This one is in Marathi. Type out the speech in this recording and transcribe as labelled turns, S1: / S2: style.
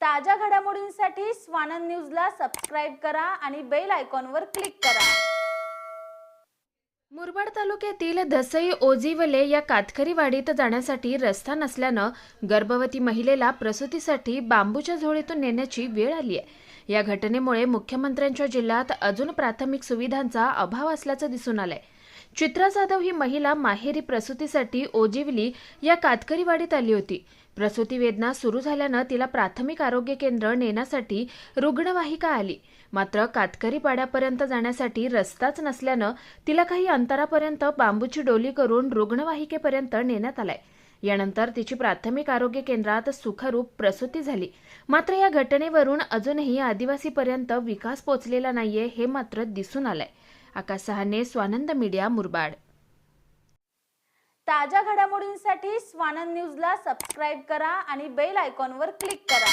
S1: ताज्या घडामोडींसाठी स्वानंद न्यूजला सबस्क्राईब करा आणि बेल आयकॉनवर क्लिक करा.
S2: मुरबाड तालुक्यातील धसई ओझिवले या कातकरी वाडीत जाण्यासाठी रस्ता नसल्यानं गर्भवती महिलेला प्रसूतीसाठी बांबूच्या झोळीतून नेण्याची वेळ आली आहे. या घटनेमुळे मुख्यमंत्र्यांच्या जिल्ह्यात अजून प्राथमिक सुविधांचा अभाव असल्याचं दिसून आलंय. चित्रा जाधव ही महिला माहेरी प्रसूतीसाठी ओजिवली या कातकरीवाडीत आली होती. प्रसूती वेदना सुरू झाल्यानं तिला प्राथमिक आरोग्य केंद्र नेण्यासाठी रुग्णवाहिका आली. मात्र कातकरी पाड्यापर्यंत जाण्यासाठी रस्ताच नसल्यानं तिला काही अंतरापर्यंत बांबूची डोली करून रुग्णवाहिकेपर्यंत नेण्यात आलाय. यानंतर तिची प्राथमिक आरोग्य केंद्रात सुखरूप प्रसूती झाली. मात्र या घटनेवरून अजूनही आदिवासीपर्यंत विकास पोचलेला नाहीये हे मात्र दिसून आलंय. आकाश सहाने स्वानंद मीडिया मुरबाड.
S1: ताज्या घडामोडींसाठी स्वानंद न्यूजला सबस्क्राईब करा आणि बेल आयकॉनवर क्लिक करा.